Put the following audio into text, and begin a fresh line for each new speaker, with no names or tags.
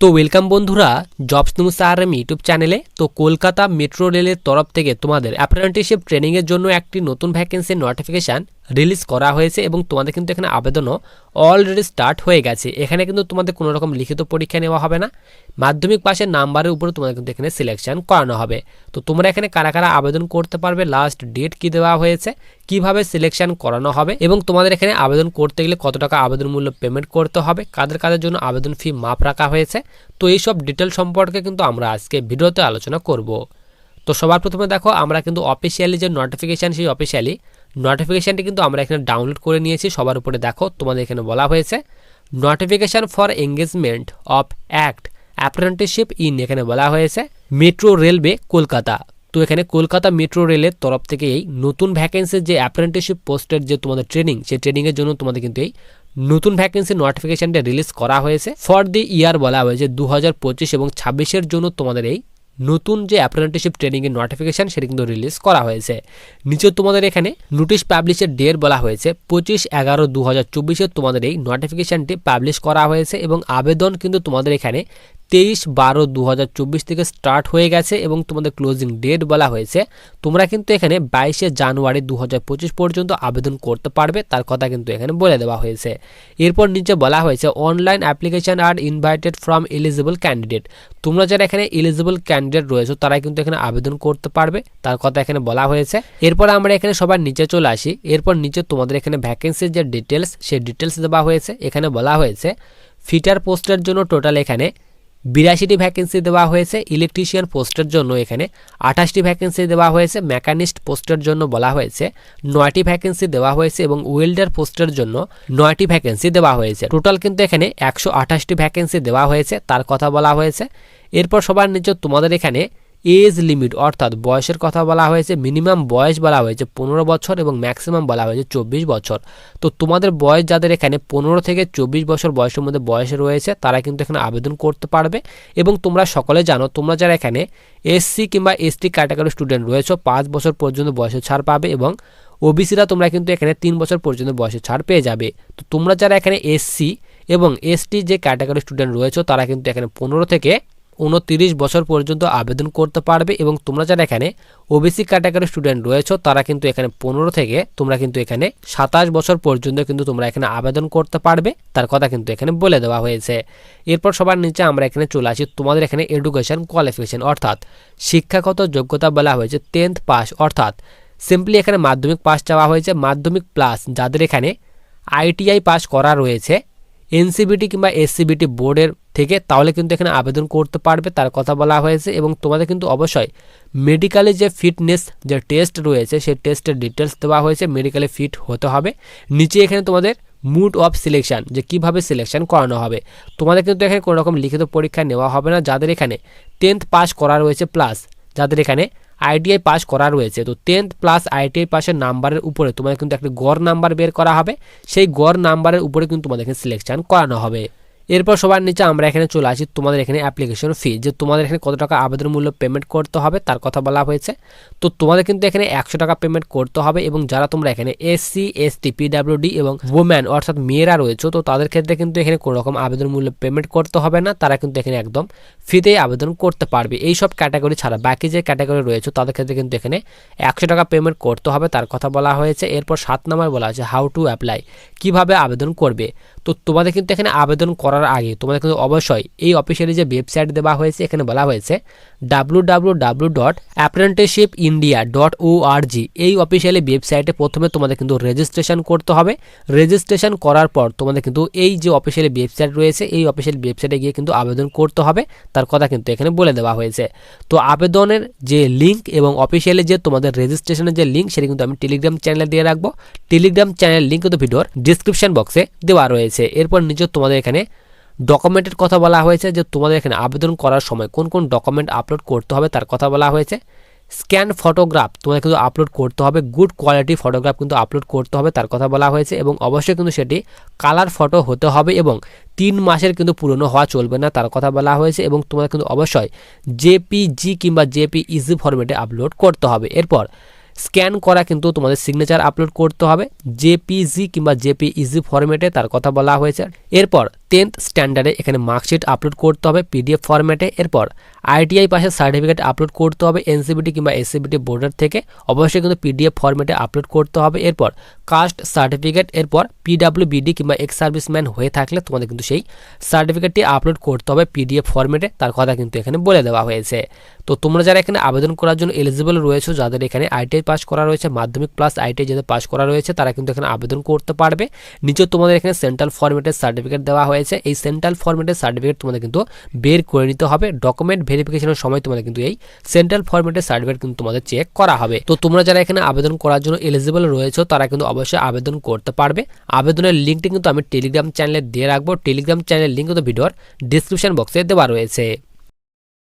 তো ওয়েলকাম বন্ধুরা jobs news RM YouTube চ্যানেলে তো কলকাতা মেট্রো রেলের তরফ থেকে তোমাদের অ্যাপ্রেন্টিসশিপ ট্রেনিংয়ের জন্য একটি নতুন ভ্যাকেন্সির নোটিফিকেশান রিলিজ করা হয়েছে এবং তোমাদের কিন্তু এখানে আবেদনও অলরেডি স্টার্ট হয়ে গেছে। এখানে কিন্তু তোমাদের কোনো রকম লিখিত পরীক্ষা নেওয়া হবে না। মাধ্যমিক পাশের নাম্বারের উপরে তোমাদের কিন্তু এখানে সিলেকশন করানো হবে। তো তোমরা এখানে কারা কারা আবেদন করতে পারবে লাস্ট ডেট কি দেওয়া হয়েছে, কীভাবে সিলেকশন করানো হবে এবং তোমাদের এখানে আবেদন করতে গেলে কত টাকা আবেদন মূল্য পেমেন্ট করতে হবে, কাদের কাদের জন্য আবেদন ফি মাপ রাখা হয়েছে, তো এইসব ডিটেল সম্পর্কে কিন্তু আমরা আজকে ভিডিওতে আলোচনা করব। তো সবার প্রথমে দেখো, আমরা কিন্তু অফিসিয়ালি যে নোটিফিকেশান সেই অফিসিয়ালি নোটিফিকেশানটি কিন্তু আমরা এখানে ডাউনলোড করে নিয়েছি, সবার উপরে দেখো, তোমাদের এখানে বলা হয়েছে। Notification for engagement of act apprenticeship in এখানে বলা হয়েছে। মেট্রো রেলওয়ে কলকাতা তো এখানে কলকাতা মেট্রো রেলের তরফ থেকে এই নতুন ভ্যাকেন্সির যে অ্যাপ্রেন্টিসশিপ পোস্টের যে তোমাদের ট্রেনিং সেই ট্রেনিংয়ের জন্য তোমাদের কিন্তু এই নতুন ভ্যাকেন্সি নোটিফিকেশানটা রিলিজ করা হয়েছে। ফর দি ইয়ার বলা হয়েছে দু হাজার পঁচিশ এবং ছাব্বিশের জন্য তোমাদের এই নতুন যে অ্যাপ্রেন্টিসশিপ ট্রেনিংয়ের নোটিফিকেশান সেটা কিন্তু রিলিজ করা হয়েছে। নিচে তোমাদের এখানে নোটিশ পাবলিশের ডেট বলা হয়েছে, পঁচিশ এগারো দু হাজার চব্বিশে তোমাদের এই নোটিফিকেশানটি পাবলিশ করা হয়েছে এবং আবেদন কিন্তু তোমাদের এখানে তেইশ বারো দু থেকে স্টার্ট হয়ে গেছে এবং তোমাদের ক্লোজিং ডেট বলা হয়েছে। তোমরা কিন্তু এখানে বাইশে জানুয়ারি দু হাজার পঁচিশ পর্যন্ত আবেদন করতে পারবে, তার কথা কিন্তু এখানে বলে দেওয়া হয়েছে। এরপর নিচে বলা হয়েছে online application are invited from eligible candidate তোমরা যারা এখানে এলিজিবল ক্যান্ডিডেট রয়েছে, তারা কিন্তু এখানে আবেদন করতে পারবে, তার কথা এখানে বলা হয়েছে। এরপর আমরা এখানে সবার নিচে চলে আসি। এরপর নিচে তোমাদের এখানে ভ্যাকেন্সির যে ডিটেলস সেই ডিটেলস দেওয়া হয়েছে। এখানে বলা হয়েছে ফিটার পোস্টের জন্য টোটাল এখানে বিরাশিটি ভ্যাকেন্সি দেওয়া হয়েছে ইলেকট্রিশিয়ান পোস্টের জন্য এখানে। আঠাশটি ভ্যাকেন্সি দেওয়া হয়েছে মেকানিস্ট পোস্টের জন্য বলা হয়েছে। নয়টি ভ্যাকেন্সি দেওয়া হয়েছে এবং ওয়েল্ডার পোস্টের জন্য নয়টি ভ্যাকেন্সি দেওয়া হয়েছে। টোটাল কিন্তু এখানে একশো আঠাশটি ভ্যাকেন্সি দেওয়া হয়েছে, তার কথা বলা হয়েছে। এরপর সবার নিচে তোমাদের এখানে এজ লিমিট, অর্থাৎ বয়সের কথা বলা হয়েছে, মিনিমাম বয়স বলা হয়েছে পনেরো বছর এবং ম্যাক্সিমাম বলা হয়েছে চব্বিশ বছর। তো তোমাদের বয়স যাদের এখানে পনেরো থেকে চব্বিশ বছর বয়সের মধ্যে বয়স রয়েছে, তারা কিন্তু এখানে আবেদন করতে পারবে। এবং তোমরা সকলে জানো, তোমরা যারা এখানে এসসি কিংবা এসটি ক্যাটাগরি স্টুডেন্ট রয়েছে, পাঁচ বছর পর্যন্ত বয়সের ছাড় পাবে এবং ওবিসিরা তোমরা কিন্তু এখানে তিন বছর পর্যন্ত বয়সের ছাড় পেয়ে যাবে। তো তোমরা যারা এখানে এসসি এবং এসটি যে ক্যাটাগরি স্টুডেন্ট রয়েছে, তারা কিন্তু এখানে পনেরো থেকে উনতিরিশ বছর পর্যন্ত আবেদন করতে পারবে এবং তোমরা যারা এখানে ওবিসি ক্যাটাগরি স্টুডেন্ট রয়েছে, তারা কিন্তু এখানে পনেরো থেকে তোমরা কিন্তু এখানে সাতাশ বছর পর্যন্ত কিন্তু তোমরা এখানে আবেদন করতে পারবে। তার কথা কিন্তু এখানে বলে দেওয়া হয়েছে। এরপর সবার নিচে আমরা এখানে চলে আসি, তোমাদের এখানে এডুকেশন কোয়ালিফিকেশন অর্থাৎ শিক্ষাগত যোগ্যতা বলা হয়েছে টেন্থ পাস অর্থাৎ সিম্পলি এখানে মাধ্যমিক পাস চাওয়া হয়েছে। মাধ্যমিক প্লাস যাদের এখানে আইটিআই পাস করা রয়েছে এনসিবিটি কিংবা এসসিবিটি বোর্ডের থেকে তাহলে কিন্তু এখানে আবেদন করতে পারবে, তার কথা বলা হয়েছে এবং তোমাদের কিন্তু অবশ্যই মেডিকেলে যে ফিটনেস যে টেস্ট রয়েছে, সেই টেস্টের ডিটেলস দেওয়া হয়েছে, মেডিকেলে ফিট হতে হবে। নিচে এখানে তোমাদের মুড অফ সিলেকশন, যে কীভাবে সিলেকশন করানো হবে। তোমাদের কিন্তু এখানে কোনো রকম লিখিত পরীক্ষা নেওয়া হবে না। যাদের এখানে টেন্থ পাস করা রয়েছে প্লাস, যাদের এখানে আইটিআই পাস করা রয়েছে। তো টেন্থ প্লাস আইটিআই পাসের নাম্বারের উপরে তোমাদের কিন্তু একটা গড় নাম্বার বের করা হবে। সেই গড় নাম্বারের উপরে কিন্তু তোমাদেরকে সিলেকশান করানো হবে। এরপর সবার নিচে আমরা এখানে চলে আসি তোমাদের এখানে অ্যাপ্লিকেশন ফি যে তোমাদের এখানে কত টাকা আবেদন মূল্য পেমেন্ট করতে হবে, তার কথা বলা হয়েছে। তো তোমাদের কিন্তু এখানে একশো টাকা পেমেন্ট করতে হবে এবং যারা তোমরা এখানে এসসি এসটি পিডাব্লিউডি এবং ওম্যান অর্থাৎ মেয়েরা রয়েছে, তো তাদের ক্ষেত্রে কিন্তু এখানে কোনো রকম আবেদন মূল্য পেমেন্ট করতে হবে না, তারা কিন্তু এখানে একদম ফ্রিতেই আবেদন করতে পারবে। এই সব ক্যাটাগরি ছাড়া বাকি যে ক্যাটাগরি রয়েছে, তাদের ক্ষেত্রে কিন্তু এখানে একশো টাকা পেমেন্ট করতে হবে, তার কথা বলা হয়েছে। এরপর সাত নাম্বার বলা হয়েছে হাউ টু অ্যাপ্লাই কীভাবে আবেদন করবে। তো তোমাদের কিন্তু এখানে আবেদন করার আগে তোমাদের কিন্তু অবশ্যই এই অফিসিয়ালি যে ওয়েবসাইট দেওয়া হয়েছে, এখানে বলা হয়েছে W dot India dot O R G এই অফিসিয়ালি ওয়েবসাইটে প্রথমে তোমাদের কিন্তু রেজিস্ট্রেশন করতে হবে। রেজিস্ট্রেশন করার পর তোমাদের কিন্তু এই যে অফিসিয়ালি ওয়েবসাইট রয়েছে, এই অফিসিয়ালি ওয়েবসাইটে গিয়ে কিন্তু আবেদন করতে হবে। তার কথা কিন্তু এখানে বলে দেওয়া হয়েছে। তো আবেদনের যে লিঙ্ক এবং অফিসিয়ালি যে তোমাদের রেজিস্ট্রেশনের যে লিঙ্ক সেটা কিন্তু আমি টেলিগ্রাম চ্যানেলে দিয়ে রাখব। টেলিগ্রাম চ্যানেল লিঙ্ক কিন্তু ভিডিওর ডিসক্রিপশন বক্সে দেওয়া রয়েছে। এরপর নিচে তোমাদের এখানে ডকুমেন্টের কথা বলা হয়েছে যে তোমাদের এখানে আবেদন করার সময় কোন কোন ডকুমেন্ট আপলোড করতে হবে তার কথা বলা হয়েছে। স্ক্যান ফটোগ্রাফ তোমাদের কিন্তু আপলোড করতে হবে। গুড কোয়ালিটি ফটোগ্রাফ কিন্তু আপলোড করতে হবে তার কথা বলা হয়েছে এবং অবশ্যই কিন্তু সেটি কালার ফটো হতে হবে এবং তিন মাসের কিন্তু পুরনো হওয়া চলবে না তার কথা বলা হয়েছে এবং তোমাদের কিন্তু অবশ্যই জেপিজি কিংবা জেপি ইজি ফরম্যাটে আপলোড করতে হবে। এরপর স্ক্যান করা কিন্তু তোমাদের সিগনেচার আপলোড করতে হবে জেপিজি কিংবা জেপিইজি ফরম্যাটে তার কথা বলা হয়েছে। এরপর টেন্থ স্ট্যান্ডার্ডে এখানে মার্কশিট আপলোড করতে হবে পিডিএফ ফরম্যাটে। এরপর আইটিআই পাশে সার্টিফিকেট আপলোড করতে হবে এনসিবিটি কিংবা এসসিবিটি বোর্ডের থেকে। অবশ্যই কিন্তু পিডিএফ ফরম্যাটে আপলোড করতে হবে। এরপর কাস্ট সার্টিফিকেট, এরপর পিডাব্লিউবিডি কিংবা এক্স সার্ভিসম্যান হয়ে থাকলে তোমাদের কিন্তু সেই সার্টিফিকেটটি আপলোড করতে হবে পিডিএফ ফরম্যাটে। তার কথা কিন্তু এখানে বলে দেওয়া হয়েছে। তো তোমরা যারা এখানে আবেদন করার জন্য এলিজিবল রয়েছে, যাদের এখানে আইটিআই পাস করা রয়েছে, মাধ্যমিক প্লাস আইটিআই যাদের পাস করা রয়েছে, তারা কিন্তু এখানে আবেদন করতে পারবে। নিচে তোমাদের এখানে সেন্ট্রাল ফরম্যাটের সার্টিফিকেট দেওয়া হয়েছে। এই সেন্ট্রাল ফরম্যাটের সার্টিফিকেট তোমাদের কিন্তু বের করে নিতে হবে। ডকুমেন্ট ভেরিফিকেশনের সময় তোমাদের কিন্তু এই সেন্ট্রাল ফরম্যাটের সার্টিফিকেট কিন্তু তোমাদের চেক করা হবে। তো তোমরা যারা এখানে আবেদন করার জন্য এলিজিবল রয়েছে, তারা কিন্তু অবশ্যই আবেদন করতে পারবে। আবেদনের লিঙ্কটি কিন্তু আমি টেলিগ্রাম চ্যানেলে দিয়ে রাখব। টেলিগ্রাম চ্যানেলের লিঙ্ক কিন্তু ভিডিওর ডিসক্রিপশন বক্সে দেওয়া রয়েছে।